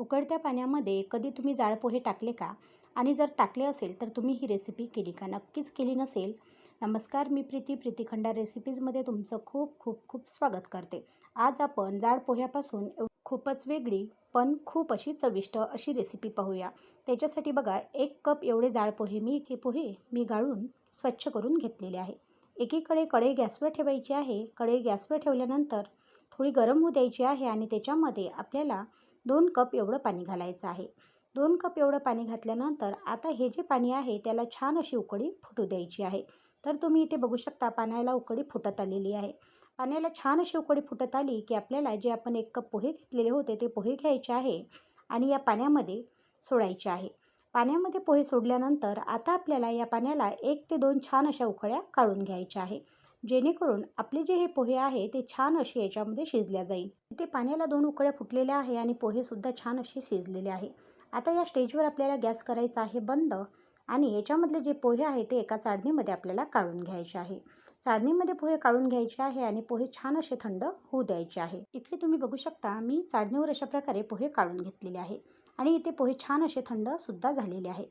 उकळत्या पाण्यामध्ये कधी तुम्ही जाळपोहे टाकले का? आणि जर टाकले असेल तर तुम्ही ही रेसिपी केली का? नक्कीच केली नसेल. नमस्कार मी प्रीती. प्रीतीखंडा रेसिपीजमध्ये तुमचं खूप खूप खूप स्वागत करते. आज आपण जाड पोह्यापासून खूपच वेगळी पण खूप अशी चविष्ट अशी रेसिपी पाहूया. त्याच्यासाठी बघा एक कप एवढे जाड पोहे मी हे पोहे मी गाळून स्वच्छ करून घेतलेले आहे. एकीकडे कढई गॅसवर ठेवायची आहे. कढई गॅसवर ठेवल्यानंतर थोडी गरम होऊ द्यायची आहे आणि त्याच्यामध्ये आपल्याला दोन कप एवढं पाणी घालायचं आहे. दोन कप एवढं पाणी घातल्यानंतर आता हे जे पाणी आहे त्याला छान अशी उकळी फुटू द्यायची आहे. तर तुम्ही इथे बघू शकता पाण्याला उकळी फुटत आलेली आहे. पाण्याला छान अशी उकळी फुटत आली की आपल्याला जे आपण एक कप पोहे घेतलेले होते ते पोहे घ्यायचे आहे आणि या पाण्यामध्ये सोडायचे आहे. पाण्यामध्ये पोहे सोडल्यानंतर आता आपल्याला या पाण्याला एक ते दोन छान अशा उकळ्या काढून घ्यायच्या आहे. जेणेकरून आपले जे हे पोहे आहे ते छान असे याच्यामध्ये शिजल्या जाईल. ते पाण्याला दोन उकळ्या फुटलेल्या आहे आणि पोहेसुद्धा छान असे शिजलेले आहे. आता या स्टेजवर आपल्याला गॅस करायचा आहे बंद आणि याच्यामधले जे पोहे आहे ते एका चाळणीमध्ये आपल्याला काढून घ्यायचे आहे. चाळणीमध्ये पोहे काढून घ्यायचे आहे आणि पोहे छान असे थंड होऊ द्यायचे आहे. इकडे तुम्ही बघू शकता मी चाळणीवर अशा प्रकारे पोहे काढून घेतलेले आहे आणि इथे पोहे छान असे थंडसुद्धा झालेले आहे.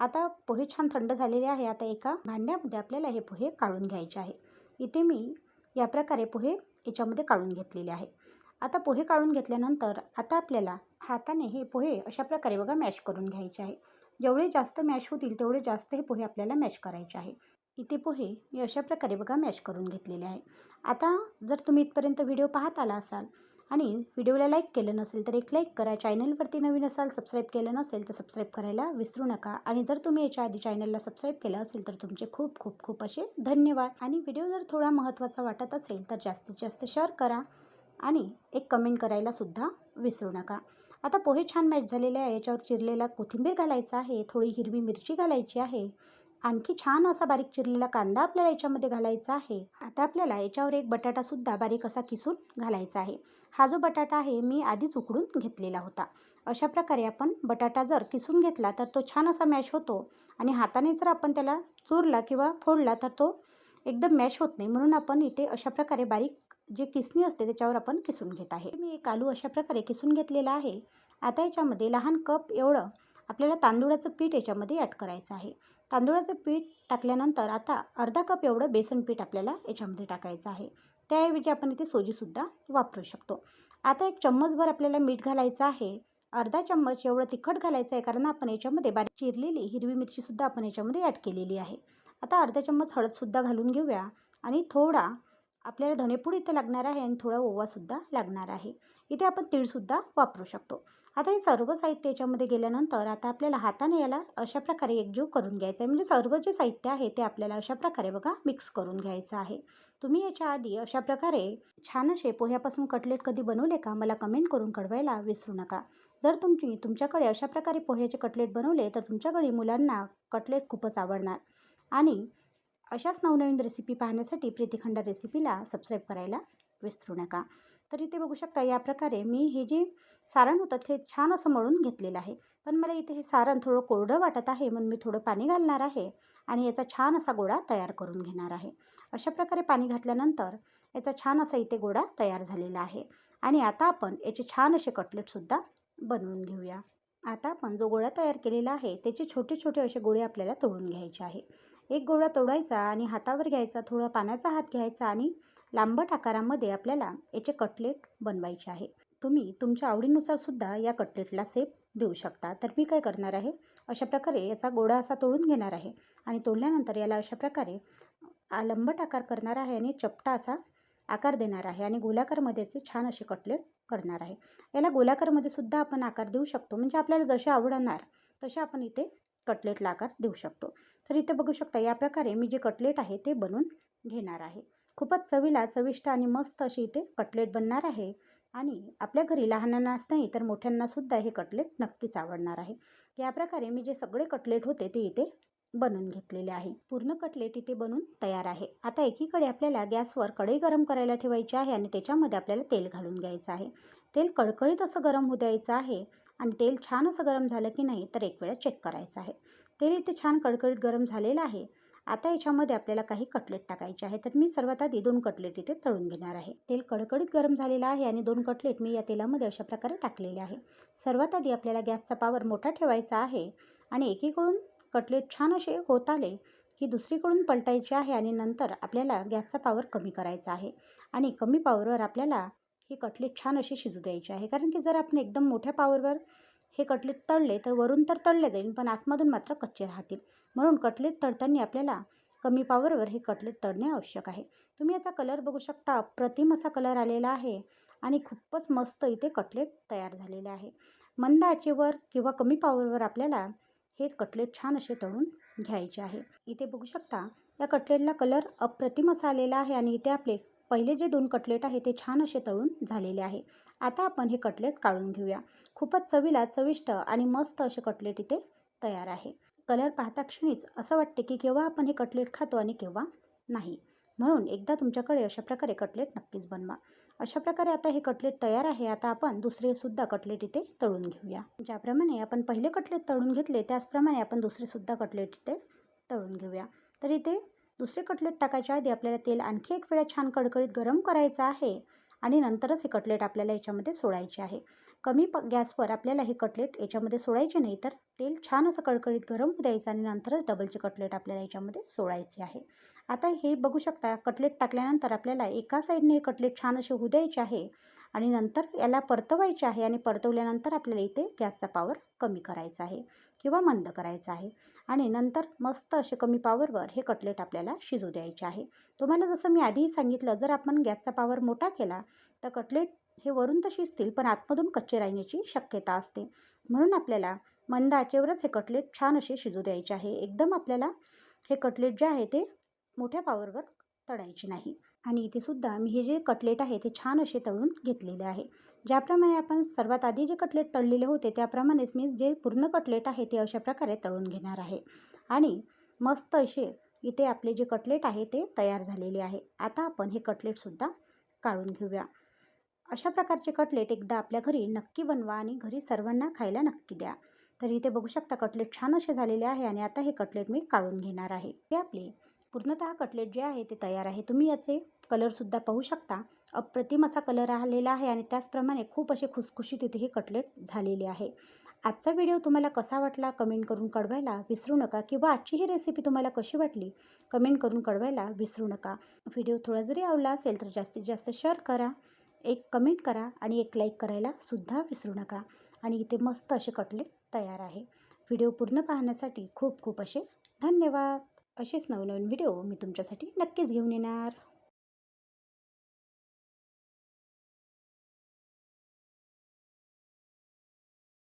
आता पोहे छान थंड झालेले आहे आता एका भांड्यामध्ये आपल्याला हे पोहे काढून घ्यायचे आहे. इथे मी या प्रकारे पोहे याच्यामध्ये काढून घेतलेले आहे. आता पोहे काढून घेतल्यानंतर आता आपल्याला हाताने हे पोहे अशा प्रकारे बघा मॅश करून घ्यायचे आहे. जेवढे जास्त मॅश होतील तेवढे जास्त हे पोहे आपल्याला मॅश करायचे आहे. इथे पोहे मी अशा प्रकारे बघा मॅश करून घेतलेले आहे. आता जर तुम्ही इथपर्यंत व्हिडिओ पाहत आला असाल आणि व्हिडिओला लाईक केलं नसेल तर एक लाईक करा. चॅनलवरती नवीन असाल सबस्क्राईब केलं नसेल तर सबस्क्राईब करायला विसरू नका. आणि जर तुम्ही याच्या आधी चॅनलला सबस्क्राईब केलं असेल तर तुमचे खूप खूप खूप असे धन्यवाद. आणि व्हिडिओ जर थोडा महत्त्वाचा वाटत असेल तर जास्तीत जास्त शेअर करा आणि एक कमेंट करायला सुद्धा विसरू नका. आता पोहे छान मॅच झालेले आहे. याच्यावर चिरलेला कोथिंबीर घालायचा आहे. थोडी हिरवी मिरची घालायची आहे. आणखी छान असा बारीक चिरलेला कांदा आपल्याला याच्यामध्ये घालायचा आहे. आता आपल्याला याच्यावर एक बटाटासुद्धा बारीक असा किसून घालायचा आहे. हा जो बटाटा आहे मी आधीच उकडून घेतलेला होता. अशा प्रकारे आपण बटाटा जर किसून घेतला तर तो छान असा मॅश होतो. आणि हाताने जर आपण त्याला चुरला किंवा फोडला तर तो एकदम मॅश होत नाही. म्हणून आपण इथे अशा प्रकारे बारीक जे किसणी असते त्याच्यावर आपण किसून घेत आहे. मी एक आलू अशा प्रकारे किसून घेतलेला आहे. आता याच्यामध्ये लहान कप एवढं आपल्याला तांदूळाचं पीठ याच्यामध्ये ॲड करायचं आहे. तांदूळाचं पीठ टाकल्यानंतर आता अर्धा कप एवढं बेसन पीठ आपल्याला याच्यामध्ये टाकायचं आहे. त्याऐवजी आपण इथे सोजीसुद्धा वापरू शकतो. आता एक चम्मचभर आपल्याला मीठ घालायचं आहे. अर्धा चम्मच एवढं तिखट घालायचं आहे कारण आपण याच्यामध्ये बारीक चिरलेली हिरवी मिरचीसुद्धा आपण याच्यामध्ये ॲड केलेली आहे. आता अर्धा चम्मच हळदसुद्धा घालून घेऊया आणि थोडा आपल्याला धनेपूड इथं लागणार आहे आणि थोडा ओवासुद्धा लागणार आहे. इथे आपण तीळसुद्धा वापरू शकतो. आता हे सर्व साहित्य याच्यामध्ये गेल्यानंतर आता आपल्याला हाताने याला अशा प्रकारे एकजीव करून घ्यायचं आहे. म्हणजे सर्व जे साहित्य आहे ते आपल्याला अशा प्रकारे बघा मिक्स करून घ्यायचं आहे. तुम्ही याच्या आधी अशा प्रकारे छान असे पोह्यापासून कटलेट कधी बनवले का? मला कमेंट करून कळवायला विसरू नका. जर तुमची तुमच्याकडे अशा प्रकारे पोह्याचे कटलेट बनवले तर तुमच्याकडे मुलांना कटलेट खूपच आवडणार. आणि अशाच नवनवीन रेसिपी पाहण्यासाठी प्रीतिखंड रेसिपीला सबस्क्राईब करायला विसरू नका. तर इथे बघू शकता या प्रकारे मी हे जे सारण होतं ते छान असं मळून घेतलेलं आहे. पण मला इथे हे सारण थोडं कोरडं वाटत आहे म्हणून मी थोडं पाणी घालणार आहे आणि याचा छान असा गोळा तयार करून घेणार आहे. अशा प्रकारे पाणी घातल्यानंतर याचा छान असा इथे गोळा तयार झालेला आहे. आणि आता आपण याचे छान असे कटलेटसुद्धा बनवून घेऊया. आता आपण जो गोळा तयार केलेला आहे त्याचे छोटे छोटे असे गोळे आपल्याला तोडून घ्यायचे आहे. एक गोळा तोडायचा आणि हातावर घ्यायचा थोडा पाण्याचा हात घ्यायचा आणि लांबट आकारामध्ये आपल्याला याचे कटलेट बनवायचे आहे. तुम्ही तुमच्या आवडीनुसार सुद्धा या कटलेटला सेप देऊ शकता. तर मी काय करणार आहे? अशा प्रकारे याचा गोडा असा तोडून घेणार आहे आणि तोडल्यानंतर याला अशा प्रकारे आ- लंबट आकार करणार आहे आणि चपटा असा आकार देणार आहे आणि गोलाकारमध्ये असे छान असे कटलेट करणार आहे. याला गोलाकारमध्ये सुद्धा आपण आकार देऊ शकतो. म्हणजे आपल्याला जसे आवडणार तसे आपण इथे कटलेटला आकार देऊ शकतो. तर इथे बघू शकता या प्रकारे मी जे कटलेट आहे ते बनवून घेणार आहे. खूपच चवीला चविष्ट आणि मस्त अशी इथे कटलेट बनणार आहे. आणि आपल्या घरी लहानांनाच नाही तर मोठ्यांनासुद्धा हे कटलेट नक्कीच आवडणार आहे. या प्रकारे मी जे सगळे कटलेट होते ते इथे बनवून घेतलेले आहे. पूर्ण कटलेट इथे बनून तयार आहे. आता एकीकडे आपल्याला गॅसवर कढई गरम करायला ठेवायची आहे आणि त्याच्यामध्ये आपल्याला तेल घालून घ्यायचं आहे. तेल कडकडीत असं गरम होऊ द्यायचं आहे आणि तेल छान असं गरम झालं की नाही तर एक वेळा चेक करायचं आहे. तेल इथे छान कडकडीत गरम झालेलं आहे. आता याच्यामध्ये आपल्याला काही कटलेट टाकायचे आहे. तर मी सर्वात आधी दोन कटलेट इथे तळून घेणार आहे. तेल कडकडीत गरम झालेलं आहे आणि दोन कटलेट मी या तेलामध्ये अशा प्रकारे टाकलेले आहे. सर्वात आधी आपल्याला गॅसचा पावर मोठा ठेवायचा आहे आणि एकीकडून कटलेट छान असे होत आले की दुसरीकडून पलटायचे आहे आणि नंतर आपल्याला गॅसचा पावर कमी करायचा आहे. आणि कमी पावरवर आपल्याला हे कटलेट छान असे शिजू द्यायचे आहे. कारण की जर आपण एकदम मोठ्या पावरवर हे कटलेट तळले तर वरून तर तळले जाईल पण आतमधून मात्र कच्चे राहतील. म्हणून कटलेट तळताना आपल्याला कमी पावरवर हे कटलेट तळणे आवश्यक आहे. तुम्ही याचा कलर बघू शकता. अप्रतिम असा कलर आलेला आहे आणि खूपच मस्त इथे कटलेट तयार झालेले आहे. मंद आचेवर किंवा कमी पावरवर आपल्याला हे कटलेट छान असे तळून घ्यायचे आहे. इथे बघू शकता या कटलेटला कलर अप्रतिम असा आलेला आहे आणि इथे आपले पहिले जे दोन कटलेट आहे ते छान असे तळून झालेले आहे. आता आपण हे कटलेट काढून घेऊया. खूपच चवीला चविष्ट आणि मस्त असे कटलेट इथे तयार आहे. कलर पाहता क्षणीच असं वाटते की केव्हा आपण हे कटलेट खातो आणि केव्हा नाही. म्हणून एकदा तुमच्याकडे अशा प्रकारे कटलेट नक्कीच बनवा. अशा प्रकारे आता हे कटलेट तयार आहे. आता आपण दुसरेसुद्धा कटलेट इथे तळून घेऊया. ज्याप्रमाणे आपण पहिले कटलेट तळून घेतले त्याचप्रमाणे आपण दुसरेसुद्धा कटलेट इथे तळून घेऊया. तर इथे दुसरे कटलेट टाकायच्या आधी आपल्याला तेल आणखी एक वेळा छान कडकडीत गरम करायचं आहे आणि नंतरच हे कटलेट आपल्याला याच्यामध्ये सोडायचे आहे. कमी प गॅसवर आपल्याला हे कटलेट याच्यामध्ये सोडायचे नाही तर तेल छान असं कडकडीत गरम होऊ द्यायचं आणि नंतरच डबलचे कटलेट आपल्याला याच्यामध्ये सोडायचे आहे. आता हे बघू शकता कटलेट टाकल्यानंतर आपल्याला एका साईडने हे कटलेट छान असे होऊ द्यायचे आहे. आणि नंतर याला परतवायचे आहे आणि परतवल्यानंतर आपल्याला इथे गॅसचा पावर कमी करायचा आहे किंवा मंद करायचा आहे. आणि नंतर मस्त असे कमी पावरवर हे कटलेट आपल्याला शिजू द्यायचे आहे. तुम्हाला जसं मी आधीही सांगितलं जर आपण गॅसचा पावर मोठा केला तर कटलेट हे वरून तर शिजतील पण आतमधून कच्चे राहण्याची शक्यता असते. म्हणून आपल्याला मंद आचेवरच हे कटलेट छान असे शिजू द्यायचे आहे. एकदम आपल्याला हे कटलेट जे आहे ते मोठ्या पावरवर तळायचे नाही. आणि इथे सुद्धा मी हे जे कटलेट आहे ते छान असे तळून घेतलेले आहे. ज्याप्रमाणे आपण सर्वात आधी जे कटलेट तळलेले होते त्याप्रमाणेच मी जे पूर्ण कटलेट आहे ते अशा प्रकारे तळून घेणार आहे. आणि मस्त असे इथे आपले जे कटलेट आहे ते तयार झालेले आहे. आता आपण हे कटलेटसुद्धा काढून घेऊया. अशा प्रकारचे कटलेट एकदा आपल्या घरी नक्की बनवा आणि घरी सर्वांना खायला नक्की द्या. तर इथे बघू शकता कटलेट छान असे झालेले आहे आणि आता हे कटलेट मी काढून घेणार आहे. ते आपले पूर्णतः कटलेट जे आहे ते तयार आहे. तुम्ही याचे कलरसुद्धा पाहू शकता. अप्रतिम असा कलर आलेला आहे आणि त्याचप्रमाणे खूप असे खुसखुशीत इथे हे कटलेट झालेले आहे. आजचा व्हिडिओ तुम्हाला कसा वाटला कमेंट करून कळवायला विसरू नका किंवा आजची ही रेसिपी तुम्हाला कशी वाटली कमेंट करून कळवायला विसरू नका. व्हिडिओ थोडा जरी आवडला असेल तर जास्तीत जास्त शेअर करा एक कमेंट करा आणि एक लाईक करायला सुद्धा विसरू नका. आणि इथे मस्त असे कटलेट तयार आहे. व्हिडिओ पूर्ण पाहण्यासाठी खूप खूप असे धन्यवाद. असेच नवनवीन व्हिडिओ मी तुमच्यासाठी नक्कीच घेऊन येणार.